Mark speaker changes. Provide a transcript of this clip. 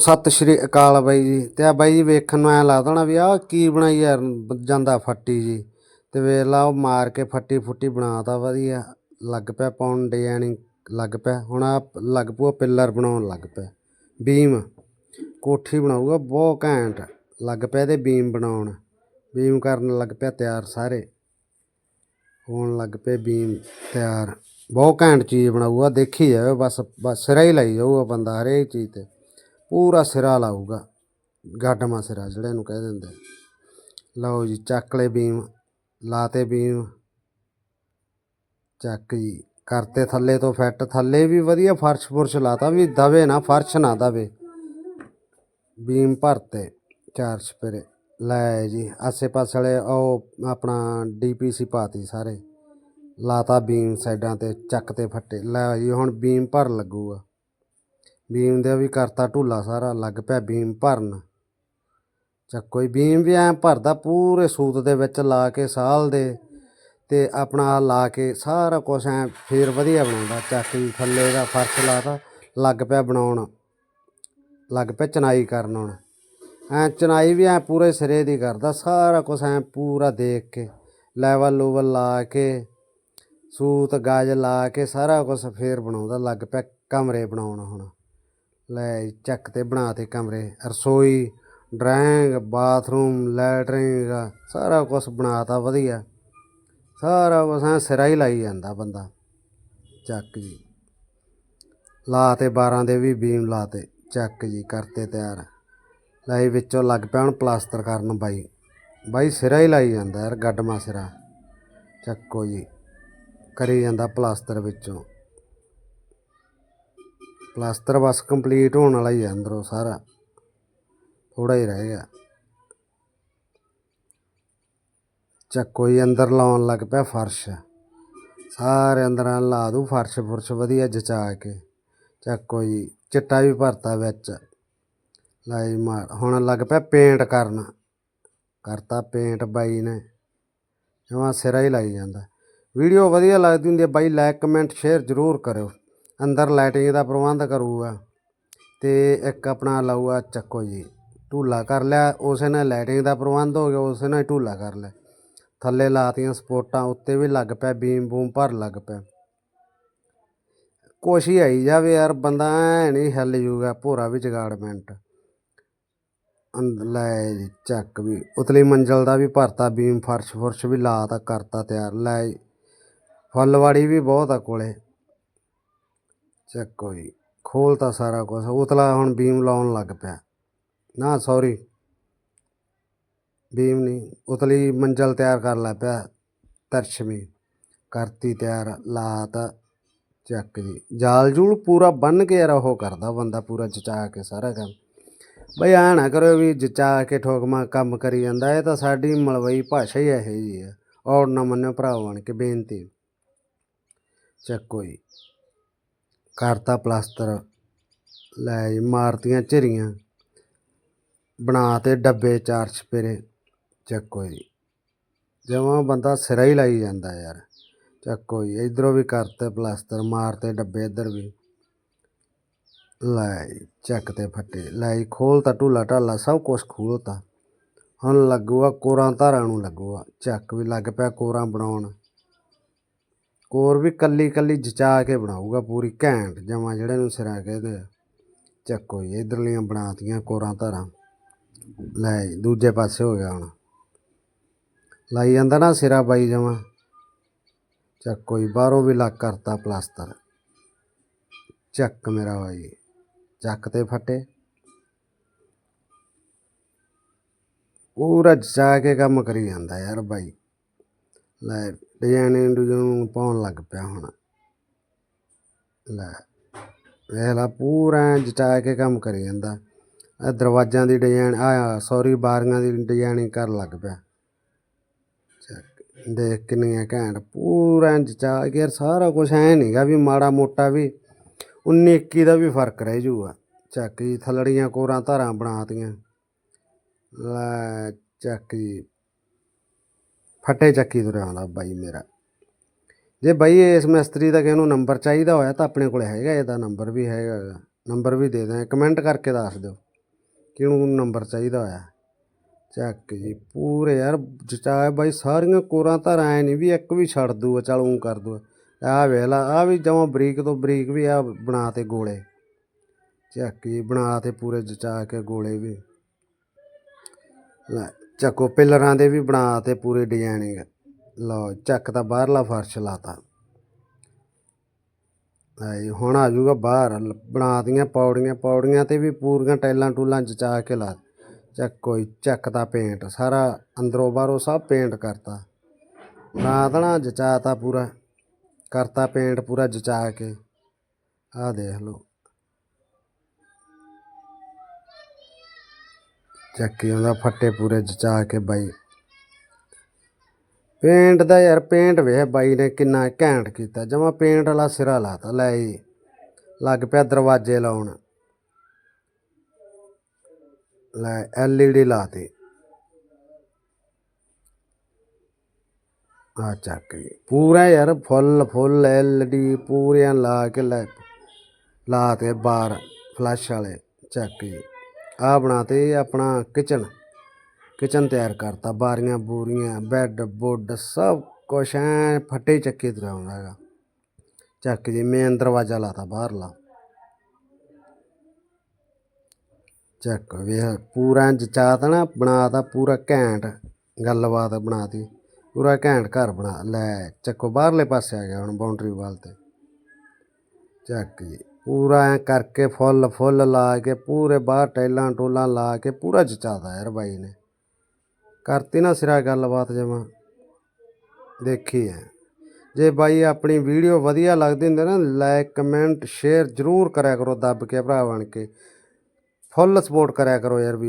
Speaker 1: ਸਤਿ ਸ਼੍ਰੀ ਅਕਾਲ ਬਾਈ ਜੀ। ਤੇ ਆ ਬਾਈ ਜੀ ਵੇਖਣ ਨੂੰ ਐ ਲੱਗਦਾ ਨਾ ਵੀ ਆਹ ਕੀ ਬਣਾਈ ਯਾਰ, ਜਾਂਦਾ ਫੱਟੀ ਜੀ। ਤੇ ਵੇਖ ਲਾ ਉਹ ਮਾਰ ਕੇ ਫੱਟੀ ਫੁੱਟੀ ਬਣਾਤਾ ਵਧੀਆ। ਲੱਗ ਪਿਆ ਪਾਉਣ ਡਿਜ਼ਾਈਨਿੰਗ ਲੱਗ ਪਿਆ। ਹੁਣ ਆ ਲੱਗ ਪੂਆ ਪਿੱਲਰ ਬਣਾਉਣ ਲੱਗ ਪਿਆ। ਬੀਮ, ਕੋਠੀ ਬਣਾਊਗਾ ਬਹੁਤ ਘੈਂਟ। ਲੱਗ ਪਿਆ ਇਹਦੇ ਬੀਮ ਬਣਾਉਣ। ਬੀਮ ਕਰਨ ਲੱਗ ਪਿਆ ਤਿਆਰ ਸਾਰੇ। ਹੋਣ ਲੱਗ ਪਏ ਬੀਮ ਤਿਆਰ। ਬਹੁਤ ਘੈਂਟ ਚੀਜ਼ ਬਣਾਊਗਾ। ਦੇਖੀ ਜਾਵੇ ਬਸ ਬਸ ਸਿਰਾ ਹੀ ਲਾਈ ਜਾਊਗਾ ਬੰਦਾ ਹਰੇਕ ਚੀਜ਼ ਤੇ। ਪੂਰਾ ਸਿਰਾ ਲਾਊਗਾ। ਗਾਡਮਾ ਸਿਰਾ ਜਿਹੜੇ ਇਹਨੂੰ ਕਹਿ ਦਿੰਦੇ ਲਓ ਜੀ, ਚੱਕ ਲੈ ਬੀਮ, ਲਾਤੇ ਬੀਮ। ਚੱਕ ਜੀ, ਕਰਤੇ ਥੱਲੇ ਤੋਂ ਫਿੱਟ। ਥੱਲੇ ਵੀ ਵਧੀਆ ਫਰਸ਼ ਫੁਰਸ਼ ਲਾਤਾ ਵੀ ਦਵੇ ਨਾ, ਫਰਸ਼ ਨਾ ਦਵੇ। ਬੀਮ ਭਰਤੇ ਚਾਰ ਛਪੇਰੇ ਲੈ ਜੀ ਆਸੇ ਪਾਸੇ ਵਾਲੇ ਉਹ ਆਪਣਾ ਡੀਪੀਸੀ ਪਾਤੀ ਸਾਰੇ। ਲਾਤਾ ਬੀਮ ਸਾਈਡਾਂ ਤੇ, ਚੱਕ ਤੇ ਫੱਟੇ। ਲੈ ਜੀ, ਹੁਣ ਬੀਮ ਭਰ ਲੱਗੂਗਾ। ਬੀਮ ਦਾ ਵੀ ਕਰਤਾ ਢੁੱਲਾ ਸਾਰਾ, ਲੱਗ ਪਿਆ ਬੀਮ ਭਰਨ। ਚੱਕੋ ਹੀ ਬੀਮ ਵੀ ਐਂ ਭਰਦਾ ਪੂਰੇ ਸੂਤ ਦੇ ਵਿੱਚ ਲਾ ਕੇ ਸਾਲ ਦੇ ਤੇ ਆਪਣਾ ਲਾ ਕੇ ਸਾਰਾ ਕੁਝ ਐ ਫੇਰ ਵਧੀਆ ਬਣਾਉਂਦਾ। ਚੱਕ ਜੀ ਥੱਲੇ ਦਾ ਫਰਸ਼ ਲਾਤਾ, ਲੱਗ ਪਿਆ ਬਣਾਉਣ। ਲੱਗ ਪਿਆ ਚਨਾਈ ਕਰਨ ਹੁਣ। ਐ ਚਨਾਈ ਵੀ ਐ ਪੂਰੇ ਸਿਰੇ ਦੀ ਕਰਦਾ, ਸਾਰਾ ਕੁਝ ਐ ਪੂਰਾ ਦੇਖ ਕੇ, ਲੈਵਲ ਲੂਵਲ ਲਾ ਕੇ, ਸੂਤ, ਗਾਜ ਲਾ ਕੇ ਸਾਰਾ ਕੁਝ ਫੇਰ ਬਣਾਉਂਦਾ। ਲੱਗ ਪਿਆ ਕਮਰੇ ਬਣਾਉਣ ਹੁਣ। ਲੈ ਜੀ, ਚੱਕ ਤੇ ਬਣਾ ਤੇ ਕਮਰੇ ਰਸੋਈ ਡਰਾਇੰਗ ਬਾਥਰੂਮ ਲੈਟਰਿੰਗ ਸਾਰਾ ਕੁਝ ਬਣਾਤਾ ਵਧੀਆ। ਸਾਰਾ ਕੁਝ ਐ ਸਿਰਾ ਹੀ ਲਾਈ ਜਾਂਦਾ ਬੰਦਾ। ਚੱਕ ਜੀ। ਲਾਤੇ 12 ਦੇ ਵੀ ਬੀਮ ਲਾਤੇ ਚੱਕ ਜੀ ਕਰਤੇ ਤਿਆਰ। ਲਾਈ ਵਿੱਚੋਂ ਲੱਗ ਪਿਆ ਹੁਣ ਪਲਾਸਟਰ ਕਰਨ ਬਾਈ। ਬਾਈ ਸਿਰਾ ਹੀ ਲਾਈ ਜਾਂਦਾ ਯਾਰ ਗੱਡਮਾ ਸਿਰਾ। ਚੱਕੋ ਜੀ। ਕਰੀ ਜਾਂਦਾ ਪਲਾਸਟਰ ਵਿੱਚੋਂ। ਪਲਾਸਟਰ ਬਸ ਕੰਪਲੀਟ ਹੋਣ ਵਾਲਾ ਹੀ ਹੈ ਅੰਦਰੋਂ ਸਾਰਾ। ਥੋੜਾ ਹੀ ਰਹਿ ਗਿਆ। ਚੱਕੋ ਜੀ ਅੰਦਰ ਲਾਉਣ ਲੱਗ ਪਿਆ ਫਰਸ਼। ਸਾਰੇ ਅੰਦਰਾਂ ਲਾ ਦੂ ਫਰਸ਼ ਫੁਰਸ਼ ਵਧੀਆ ਜਚਾ ਕੇ। ਚੱਕੋ ਜੀ ਚਿੱਟਾ ਵੀ ਭਰਤਾ ਵਿੱਚ। ਲਾਈ ਮਾਰ, ਹੁਣ ਲੱਗ ਪਿਆ ਪੇਂਟ ਕਰਨ। ਕਰਤਾ ਪੇਂਟ ਬਾਈ ਨੇ। ਜਮਾਂ ਸਿਰਾ ਹੀ ਲਾਈ ਜਾਂਦਾ। ਵੀਡੀਓ ਵਧੀਆ ਲੱਗਦੀ ਹੁੰਦੀ ਹੈ ਬਾਈ ਲਾਈਕ ਕਮੈਂਟ ਸ਼ੇਅਰ ਜ਼ਰੂਰ ਕਰਿਓ। ਅੰਦਰ ਲਾਈਟਿੰਗ ਦਾ ਪ੍ਰਬੰਧ ਕਰੂਗਾ। ਅਤੇ ਇੱਕ ਆਪਣਾ ਲਊਗਾ, ਚੱਕੋ ਜੀ, ਢੂਲਾ ਕਰ ਲਿਆ। ਉਸੇ ਨਾਲ ਲਾਈਟਿੰਗ ਦਾ ਪ੍ਰਬੰਧ ਹੋ ਗਿਆ, ਉਸੇ ਨਾਲ ਢੂਲਾ ਕਰ ਲਿਆ। ਥੱਲੇ ਲਾਤੀਆਂ ਸਪੋਰਟਾਂ ਉੱਤੇ ਵੀ ਲੱਗ ਪਿਆ, ਬੀਮ ਬੂਮ ਭਰ ਲੱਗ ਪਿਆ। ਕੋਸ਼ਿਸ਼ ਹੀ ਆਈ ਜਾਵੇ ਯਾਰ, ਬੰਦਾ ਐ ਨਹੀਂ ਹਿੱਲ ਜੂਗਾ, ਭੋਰਾ ਵੀ ਜਗਾੜਮੈਂਟ ਅੰਦ ਲੈ ਜੀ, ਚੱਕ ਵੀ। ਉਤਲੀ ਮੰਜ਼ਲ ਦਾ ਵੀ ਭਰਤਾ, ਬੀਮ ਫਰਸ਼ ਫੁਰਸ਼ ਵੀ ਲਾਤਾ, ਕਰਤਾ ਤਿਆਰ। ਲੈ ਜੀ, ਫੁੱਲਵਾੜੀ ਵੀ ਬਹੁਤ ਆ ਕੋਲੇ। ਚੱਕੋ ਜੀ ਖੋਲਤਾ ਸਾਰਾ ਕੁਝ ਉਤਲਾ ਹੁਣ ਬੀਮ ਲਾਉਣ ਲੱਗ ਪਿਆ। ਨਾ ਸੌਰੀ ਬੀਮ ਨਹੀਂ ਉਤਲੀ ਮੰਜ਼ਲ ਤਿਆਰ ਕਰ ਲੈ ਪਿਆ ਤਰਸ਼ਮੀ ਕਰਤੀ ਤਿਆਰ, ਲਾਤਾ, ਚੱਕ ਜੀ। ਜਾਲ ਜੂਲ ਪੂਰਾ ਬੰਨ ਕੇ ਯਾਰ ਉਹ ਕਰਦਾ ਬੰਦਾ, ਪੂਰਾ ਜਚਾ ਕੇ ਸਾਰਾ ਕੰਮ। ਬਈ ਐ ਨਾ ਕਰੋ ਵੀ ਜਚਾ ਕੇ ਠੋਕਮਾ ਕੰਮ ਕਰੀ ਜਾਂਦਾ, ਇਹ ਤਾਂ ਸਾਡੀ ਮਲਵਈ ਭਾਸ਼ਾ ਹੀ ਇਹੋ ਜੀ ਹੈ ਔਰ ਨਾ ਮੰਨਿਓ ਭਰਾ ਬਣ ਕੇ ਬੇਨਤੀ। ਚੱਕੋ ਜੀ। ਕਰਤਾ ਪਲਾਸਟਰ ਲੈ ਜੀ ਮਾਰਤੀਆਂ ਝਰੀਆਂ। ਬਣਾ ਤੇ ਡੱਬੇ ਚਾਰ ਛਪੇਰੇ। ਚੱਕੋ ਜੀ। ਜਮਾਂ ਬੰਦਾ ਸਿਰਾ ਹੀ ਲਾਈ ਜਾਂਦਾ ਯਾਰ। ਚੱਕੋ ਜੀ ਇਧਰੋਂ ਵੀ ਕਰਤੇ ਪਲਾਸਟਰ ਮਾਰਤੇ ਡੱਬੇ ਇੱਧਰ ਵੀ। ਲੈ ਜੀ, ਚੱਕ ਤੇ ਫੱਟੇ। ਲੈ ਜੀ, ਖੋਲਤਾ ਢੂਲਾ ਢਾਲਾ ਸਭ ਕੁਝ ਖੋਲਤਾ ਹੁਣ ਲੱਗੂਗਾ ਕੋਰਾਂ ਧਾਰਾਂ ਨੂੰ ਲੱਗੂਗਾ। ਚੱਕ ਵੀ ਲੱਗ ਪਿਆ ਕੋਰਾਂ ਬਣਾਉਣ। ਕੋਰ ਵੀ ਕੱਲੀ ਕੱਲੀ ਜਚਾ ਕੇ ਬਣਾਊਗਾ ਪੂਰੀ ਘੈਂਟ ਜਮਾ ਜਿਹੜੇ ਨੂੰ ਸਿਰਾ ਕਹਿੰਦੇ ਆ ਚੱਕੋ ਜੀ ਇਧਰਲੀਆਂ ਬਣਾਤੀਆਂ ਕੋਰਾਂ ਧਾਰਾਂ। ਲੈ ਜੀ, ਦੂਜੇ ਪਾਸੇ ਹੋ ਗਿਆ ਹੁਣ। ਲਾਈ ਜਾਂਦਾ ਨਾ ਸਿਰਾ ਬਾਈ ਜਮਾ। ਚੱਕੋ ਜੀ ਬਾਹਰੋਂ ਵੀ ਲੱਗ ਕਰਤਾ ਪਲਾਸਟਰ ਚੱਕ ਮੇਰਾ ਬਾਈ ਚੱਕ ਤੇ ਫੱਟੇ। ਪੂਰਾ ਜਾ ਕੇ ਕੰਮ ਕਰੀ ਜਾਂਦਾ ਯਾਰ ਬਾਈ। ਲੈ ਡਿਜ਼ਾਈਨ ਡਿਜ਼ਾਈਨ ਪਾਉਣ ਲੱਗ ਪਿਆ ਹੁਣ। ਲੈ, ਵੇਖ ਲਾ, ਪੂਰਾ ਐਂ ਜਚਾ ਕੇ ਕੰਮ ਕਰੀ ਜਾਂਦਾ। ਇਹ ਦਰਵਾਜ਼ਿਆਂ ਦੀ ਡਿਜ਼ਾਈਨ ਆ ਸੌਰੀ, ਬਾਰੀਆਂ ਦੀ ਡਿਜ਼ਾਈਨਿੰਗ ਕਰਨ ਲੱਗ ਪਿਆ। ਚੱਕ, ਦੇਖ ਕਿੰਨੀਆਂ ਘੈਂਟ, ਪੂਰਾ ਜਚਾ ਕੇ ਯਾਰ ਸਾਰਾ ਕੁਝ ਐ ਨਹੀਂਗਾ ਵੀ ਮਾੜਾ ਮੋਟਾ ਵੀ 19 21 ਦਾ ਵੀ ਫ਼ਰਕ ਰਹਿ ਜੂਗਾ। ਚੱਕ ਜੀ, ਥੱਲੜੀਆਂ ਕੋਰਾਂ ਧਾਰਾਂ ਬਣਾਤੀਆਂ। ਲੈ, ਚੱਕ ਜੀ ਫੱਟੇ ਚੱਕੀ ਤੁਰਿਆ ਆਉਂਦਾ ਬਾਈ ਮੇਰਾ। ਜੇ ਬਾਈ ਇਸ ਮਿਸਤਰੀ ਦਾ ਕਿਸੇ ਨੂੰ ਨੰਬਰ ਚਾਹੀਦਾ ਹੋਇਆ ਤਾਂ ਆਪਣੇ ਕੋਲ ਹੈਗਾ, ਇਹਦਾ ਨੰਬਰ ਵੀ ਹੈਗਾ ਨੰਬਰ ਵੀ ਦੇ ਦਾਂ ਕਮੈਂਟ ਕਰਕੇ ਦੱਸ ਦਿਓ ਕਿਹਨੂੰ ਨੰਬਰ ਚਾਹੀਦਾ ਹੋਇਆ। ਚੱਕ ਜੀ, ਪੂਰੇ ਯਾਰ ਜਚਾਏ ਬਾਈ, ਸਾਰੀਆਂ ਕੋਰਾਂ ਤਾਂ ਐ ਨਹੀਂ ਵੀ ਇੱਕ ਵੀ ਛੱਡ ਦੂਗਾ, ਚਲ ਊਂ ਕਰ ਦੂਗਾ। ਆ ਵੇਲਾ ਆ ਵੀ ਜਮਾਂ ਬਰੀਕ ਤੋਂ ਬਰੀਕ ਵੀ ਆ ਬਣਾ ਤੇ ਗੋਲੇ। ਚੱਕ ਜੀ, ਬਣਾ ਤੇ ਪੂਰੇ ਜਚਾ ਕੇ ਗੋਲੇ ਵੀ। ਲੈ। ਚੱਕੋ ਪਿੱਲਰਾਂ ਦੇ ਵੀ ਬਣਾ ਤੇ ਪੂਰੇ ਡਿਜ਼ਾਈਨਿੰਗ ਲਓ, ਚੱਕ ਤਾਂ ਬਾਹਰਲਾ ਫਰਸ਼ ਲਾਤਾ। ਆਈ ਹੁਣ ਆ ਜਾਊਗਾ ਬਾਹਰ। ਬਣਾ ਦੀਆਂ ਪੌੜੀਆਂ ਪੌੜੀਆਂ ਤੇ ਵੀ ਪੂਰੀਆਂ ਟੈਲਾਂ ਟੂਲਾਂ ਜਚਾ ਕੇ ਲਾ। ਚੱਕ ਕੋਈ ਚੱਕ ਦਾ ਪੇਂਟ ਸਾਰਾ ਅੰਦਰੋਂ ਬਾਹਰੋਂ ਸਭ ਪੇਂਟ ਕਰਤਾ। ਬਣਾ ਦੇਣਾ ਜਚਾਤਾ ਪੂਰਾ। ਕਰਤਾ ਪੇਂਟ ਪੂਰਾ ਜਚਾ ਕੇ। ਆ ਦੇਖ ਲਓ। ਚੱਕੀ ਉਹਦਾ ਫੱਟੇ ਪੂਰੇ ਜਚਾ ਕੇ ਬਾਈ। ਪੇਂਟ ਦਾ ਯਾਰ, ਪੇਂਟ ਵੇਖ ਬਾਈ ਨੇ ਕਿੰਨਾ ਘੈਂਟ ਕੀਤਾ। ਜਮਾ ਪੇਂਟ ਵਾਲਾ ਸਿਰਾ ਲਾਤਾ, ਲੈ ਜੀ। ਲੱਗ ਪਿਆ ਦਰਵਾਜ਼ੇ ਲਾਉਣ। ਲੈ ਐਲਈਡੀ ਲਾਤੀ। ਆ ਚੱਕ ਜੀ। ਪੂਰਾ ਯਾਰ, ਫੁੱਲ ਫੁੱਲ ਐਲਈਡੀ ਪੂਰਿਆਂ ਲਾ ਕੇ ਲੈ ਲਾ ਬਾਹਰ, ਫਲੈਸ਼ ਵਾਲੇ। ਚੱਕ ਜੀ। ਆ ਬਣਾਤੇ ਆਪਣਾ ਕਿਚਨ ਕਿਚਨ ਤਿਆਰ ਕਰਤਾ, ਬਾਰੀਆਂ ਬੂਰੀਆਂ ਬੈੱਡ ਬੁੱਡ ਸਭ ਕੁਛ ਐ ਫੱਟੇ ਚੱਕੇ ਦਰਾਉਂਦਾ ਹੈਗਾ। ਚੱਕ ਜੀ ਮੇਨ ਦਰਵਾਜ਼ਾ ਲਾਤਾ ਬਾਹਰਲਾ। ਚੱਕ, ਵੇਖ, ਪੂਰਾ ਜਚਾਤਾ ਨਾ ਬਣਾਤਾ ਪੂਰਾ ਘੈਂਟ ਗੱਲਬਾਤ ਬਣਾਤੀ ਪੂਰਾ ਘੈਂਟ ਘਰ ਬਣਾ, ਲੈ ਚੱਕੋ ਬਾਹਰਲੇ ਪਾਸੇ ਆ ਗਿਆ ਹੁਣ ਬਾਉਂਡਰੀ ਵਾਲ ਤੇ। ਚੱਕ ਜੀ। ਪੂਰਾ ਐ ਕਰਕੇ ਫੁੱਲ ਫੁੱਲ ਲਾ ਕੇ, ਪੂਰੇ ਬਾਹਰ ਟੈਲਾਂ ਟੋਲਾਂ ਲਾ ਕੇ, ਪੂਰਾ ਜਚਾਤਾ ਯਾਰ ਬਾਈ ਨੇ। ਕਰਤੀ ਨਾ ਸਿਰਾ ਗੱਲਬਾਤ ਜਮਾ। ਦੇਖੀ ਹੈ ਜੇ ਬਾਈ ਆਪਣੀ ਵੀਡੀਓ ਵਧੀਆ ਲੱਗਦੀ ਹੁੰਦੀ ਨਾ ਲਾਈਕ ਕਮੈਂਟ ਸ਼ੇਅਰ ਜ਼ਰੂਰ ਕਰਿਆ ਕਰੋ, ਦੱਬ ਕੇ ਭਰਾ ਬਣ ਕੇ। ਫੁੱਲ ਸਪੋਰਟ ਕਰਿਆ ਕਰੋ ਯਾਰ ਵੀ